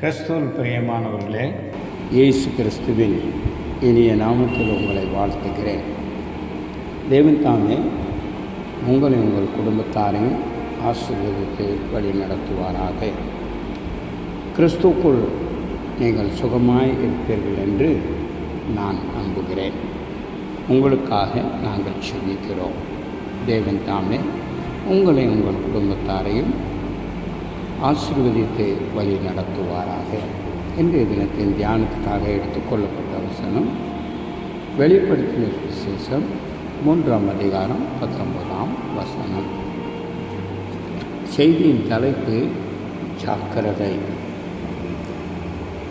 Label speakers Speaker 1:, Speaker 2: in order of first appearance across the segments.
Speaker 1: கிறிஸ்துவல் பிரியமானவர்களே இயேசு கிறிஸ்துவின் இனிய நாமத்தில் உங்களை வாழ்த்துகிறேன். தேவன் தாமே உங்களை உங்கள் குடும்பத்தாரையும் ஆசீர்வதித்து வழி நடத்துவாராக. கிறிஸ்துக்குள் நீங்கள் சுகமாய் இருப்பீர்கள் என்று நான் நம்புகிறேன். உங்களுக்காக நாங்கள் செபிக்கிறோம். தேவன் தாமே உங்களை உங்கள் குடும்பத்தாரையும் ஆசீர்வதித்து வழி நடத்துவாராக இன்றைய தினத்தின் தியானத்துக்காக எடுத்துக்கொள்ளப்பட்ட வசனம். வெளிப்படுத்தின விசேஷம் மூன்றாம் அதிகாரம் பத்தொன்பதாம் வசனம். செய்தியின் தலைப்பு ஜாக்கிரதை.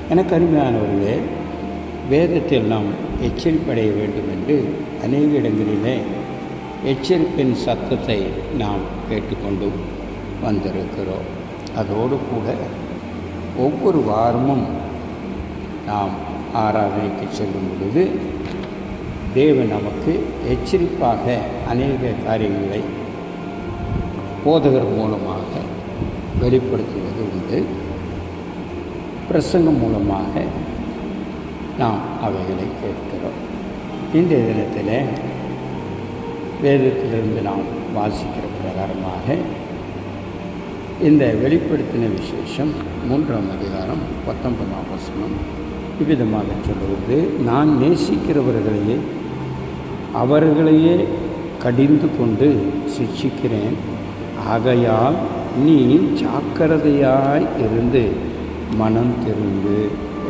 Speaker 1: எனக்கு அருமையானவர்களே வேதத்தில் நாம் எச்சரிப்படைய வேண்டும் என்று அநேக இடங்களிலே எச்சரிப்பின் சத்தத்தை நாம் கேட்டுக்கொண்டு வந்திருக்கிறோம். அதோடு கூட ஒவ்வொரு வாரமும் நாம் ஆராதனைக்கு செல்லும் பொழுது தேவன் நமக்கு எச்சரிப்பாக அநேக காரியங்களை போதகர் மூலமாக வெளிப்படுத்துவது உண்டு. பிரசங்கம் மூலமாக நாம் அவைகளை கேட்கிறோம். இந்த தினத்தில் வேதத்திலிருந்து நாம் வாசிக்கிற பிரகாரமாக இந்த வெளிப்படுத்தின விசேஷம் மூன்றாம் அதிகாரம் பத்தொன்பதாம் வசனம். இவ்விதமாக சொல்லுவது நான் நேசிக்கிறவர்களையே அவர்களையே கடிந்து கொண்டு சிக்ஷிக்கிறேன். ஆகையால் நீ ஜாக்கிரதையாய் இருந்து மனம் திரும்பு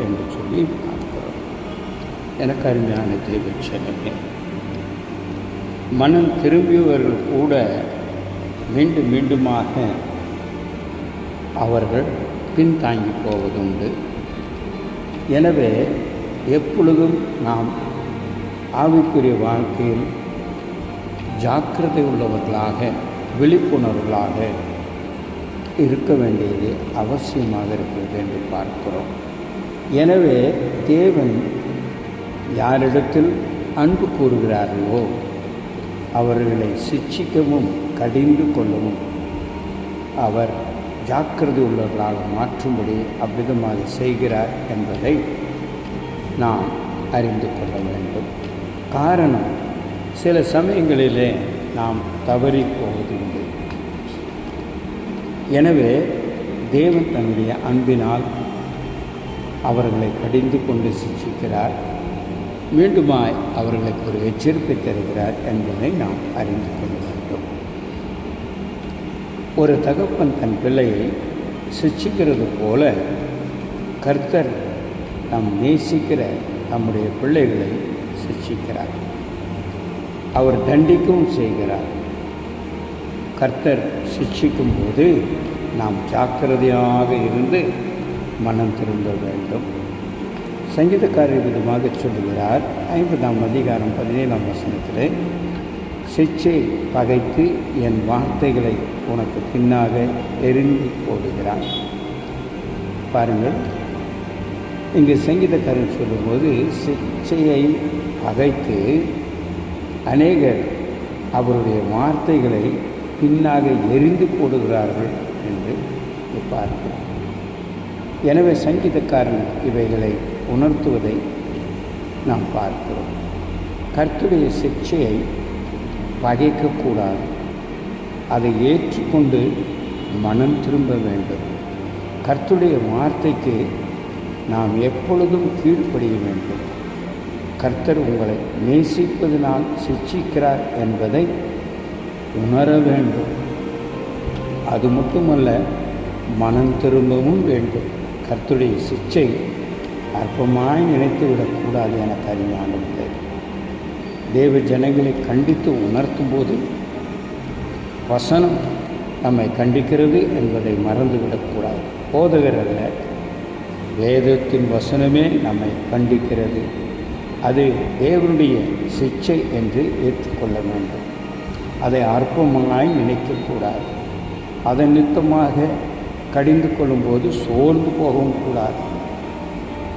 Speaker 1: என்று சொல்லி பார்க்கிறோம். எனக்கு அருமையான தேவச்சனமே மனம் திரும்பியவர்கள் கூட மீண்டும் மீண்டுமாக அவர்கள் பின்தாங்கி போவதுண்டு. எனவே எப்பொழுதும் நாம் ஆவிக்குரிய வாழ்க்கையில் ஜாக்கிரதை உள்ளவர்களாக விழிப்புணர்வுகளாக இருக்க வேண்டியது அவசியமாக இருக்கிறது என்று பார்க்கிறோம். எனவே தேவன் யாரிடத்தில் அன்பு கூறுகிறார்களோ அவர்களை சிச்சிக்கவும் கடிந்து கொள்ளவும் அவர் ஜாக்கிரதை உள்ளவர்களாக மாற்றும்படி அவ்விதமாக செய்கிறார் என்பதை நாம் அறிந்து கொள்ள வேண்டும். காரணம் சில சமயங்களிலே நாம் தவறி போவதுண்டு. எனவே தேவன் தன்னுடைய அன்பினால் அவர்களை கடிந்து கொண்டு சிக்ஷிக்கிறார். மீண்டுமாய் அவர்களுக்கு ஒரு எச்சரிப்பை தருகிறார் என்பதை நாம் அறிந்து கொள்ள ஒரு தகப்பன் தன் பிள்ளையை சிக்ஷிக்கிறது போல கர்த்தர் நம் நேசிக்கிற நம்முடைய பிள்ளைகளை சிக்ஷிக்கிறார் அவர் தண்டிக்கவும் செய்கிறார். கர்த்தர் சிக்ஷிக்கும் போது நாம் ஜாக்கிரதையாக இருந்து மனம் திரும்ப வேண்டும். சங்கீதக்காரர் விதமாக சொல்லுகிறார். ஐம்பதாம் அதிகாரம் பதினேழாம் வசனத்தில் சிச்சை பகைத்து என் வார்த்தைகளை உனக்கு பின்னாக எரிந்து போடுகிறான். பாருங்கள் இங்கு சங்கீதக்காரன் சொல்லும்போது சிச்சையை பகைத்து அநேகர் அவருடைய வார்த்தைகளை பின்னாக எரிந்து போடுகிறார்கள் என்று பார்க்கிறோம் எனவே சங்கீதக்காரன் இவைகளை உணர்த்துவதை நாம் பார்க்கிறோம். கர்த்துடைய சிக்ஷையை பகைக்கக்கூடாது அதை ஏற்றுக்கொண்டு மனம் திரும்ப வேண்டும். கர்த்துடைய வார்த்தைக்கு நாம் எப்பொழுதும் கீழ்ப்படிய வேண்டும். கர்த்தர் உங்களை நேசிப்பதனால் சிக்ஷிக்கிறார் என்பதை உணர வேண்டும். அது மட்டுமல்ல மனம் திரும்பவும் வேண்டும். கர்த்துடைய சிச்சை அற்பமாய் நினைத்து விடக்கூடாது என கரிமானது தேவ தேவ ஜனங்களை கண்டித்து உணர்த்தும் போது வசனம் நம்மை கண்டிக்கிறது என்பதை மறந்துவிடக்கூடாது. போதகர் அல்ல வேதத்தின் வசனமே நம்மை கண்டிக்கிறது. அது தேவனுடைய சிச்சை என்று ஏற்றுக்கொள்ள வேண்டும். அதை அற்பமாய் நினைக்கக்கூடாது. அதன் நித்தமாக கடிந்து கொள்ளும்போது சோர்ந்து போகவும் கூடாது.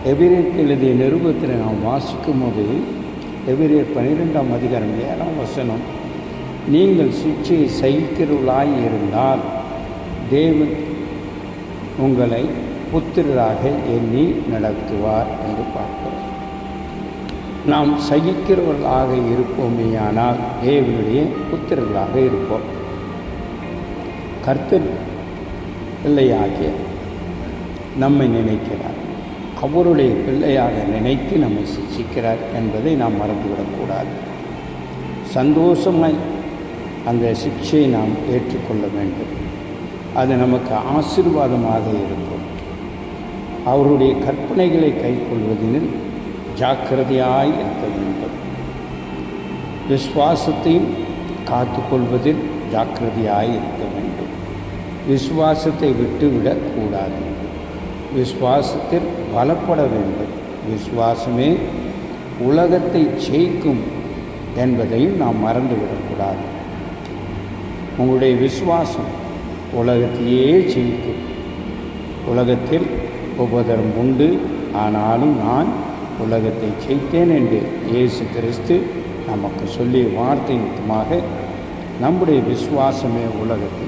Speaker 1: எபிரேற்கு எழுதிய நிருபத்தில் நாம் வாசிக்கும் போது எபிரேர் பன்னிரெண்டாம் அதிகாரம் ஏழாம் வசனம். நீங்கள் சிக்ஷையை சகிக்கிறவர்களாய் இருந்தால் தேவன் உங்களை புத்திரராக எண்ணி நடத்துவார் என்று பார்க்கிறோம். நாம் சகிக்கிறவர்களாக இருப்போமேயானால் தேவனுடைய புத்திரர்களாக இருப்போம். கர்த்தர் இல்லையாகிய நம்மை நினைக்கிறார். அவருடைய பிள்ளையாக நினைத்து நம்மை சிக்ஷிக்கிறார் என்பதை நாம் மறந்துவிடக்கூடாது. சந்தோஷமாய் அந்த சிக்ஷையை நாம் ஏற்றுக்கொள்ள வேண்டும். அது நமக்கு ஆசீர்வாதமாக இருக்கும். அவருடைய கற்பனைகளை கைக்கொள்வதில் ஜாக்கிரதையாய் இருக்க வேண்டும். விசுவாசத்தையும் காத்துக்கொள்வதில் ஜாக்கிரதையாய் இருக்க வேண்டும். விசுவாசத்தை விட்டுவிடக்கூடாது. விசுவாசத்தில் பலப்பட வேண்டும். விசுவாசமே உலகத்தை ஜெயிக்கும் என்பதையும் நாம் மறந்துவிடக்கூடாது உங்களுடைய விசுவாசம் உலகத்தையே ஜெயிக்கும். உலகத்தில் உபதரம் உண்டு. ஆனாலும் நான் உலகத்தை ஜெயித்தேன் என்று இயேசு கிறிஸ்து நமக்கு சொல்லிய வார்த்தை நம்முடைய விசுவாசமே உலகத்தை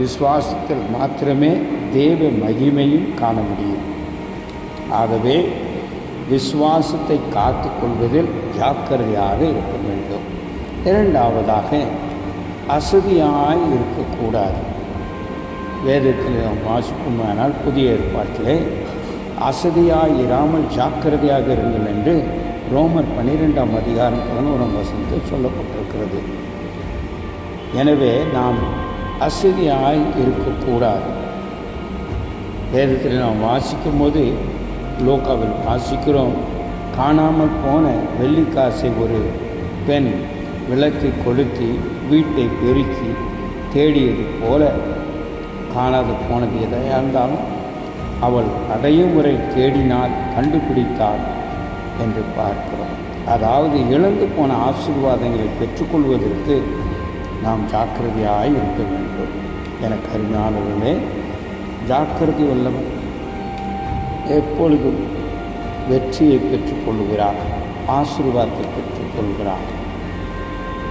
Speaker 1: விசுவாசத்தில் மாத்திரமே தேவ மகிமையும் காண முடியும். ஆகவே விசுவாசத்தை காத்து கொள்வதில் ஜாக்கிரதையாக இருக்க வேண்டும். இரண்டாவதாக அசதியாய் இருக்கக்கூடாது. வேதத்தில் நாம் வாசிப்போமானால் புதிய ஏற்பாட்டிலே அசதியாக இராமல் ஜாக்கிரதையாக இருங்கள் என்று ரோமர் பன்னிரெண்டாம் அதிகாரம் பதினோராம் வசனத்தில் சொல்லப்பட்டிருக்கிறது. எனவே நாம் அசதியாய் இருக்கக்கூடாது. வேதத்தில் நாம் வாசிக்கும் போது லோக்காவில் வாசிக்கிறோம். காணாமல் போன வெள்ளிக்காசை ஒரு பெண் விளக்கை கொளுத்தி வீட்டை பெருக்கி தேடியது போல காணாது போனது எதையாக இருந்தாலும் அவள் அடைய முறை தேடினால் கண்டுபிடித்தாள் என்று பார்க்கிறோம். அதாவது இழந்து போன ஆசீர்வாதங்களை பெற்றுக்கொள்வதற்கு நாம் ஜாக்கிரதையாய் இருக்க வேண்டும். எனக்கு அருமையானவர்களே ஜாக்கிரதை உள்ளவன் எப்பொழுதும் வெற்றியை பெற்றுக்கொள்கிறார் ஆசீர்வாதத்தை பெற்றுக்கொள்கிறார்.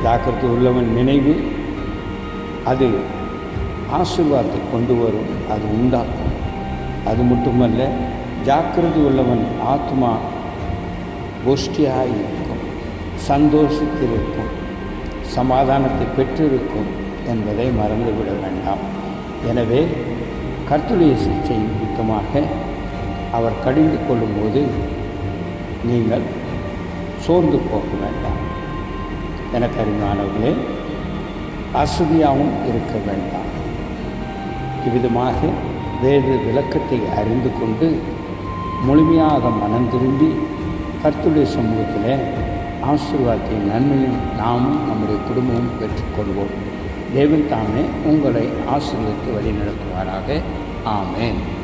Speaker 1: ஜாக்கிரதை உள்ளவன் நினைவு அது ஆசீர்வாதத்தை கொண்டு வரும் அது உண்டாக்கும். அது மட்டுமல்ல ஜாக்கிரதை உள்ளவன் ஆத்மா கோஷ்டியாக இருக்கும் சந்தோஷத்தில் இருக்கும். சமாதானத்தை பெற்றிருக்கும் என்பதை மறந்துவிட வேண்டாம். எனவே கர்த்துடைய சிகிச்சை நிமித்தமாக அவர் கடிந்து கொள்ளும்போது நீங்கள் சோர்ந்து போக வேண்டாம். எனக்கு அறிஞானவர்களே அசதியாகவும் இருக்க வேண்டாம். இவ்விதமாக வேறு விளக்கத்தை அறிந்து கொண்டு முழுமையாக மனம் திரும்பி கர்த்துடைய சமூகத்தில் ஆசீர்வாதத்தையும் நன்மையும் நாமும் நம்முடைய குடும்பமும் பெற்றுக்கொள்வோம். தேவன் தாமே உங்களை ஆசீர்வதித்து வழி நடத்துவாராக ஆமேன்.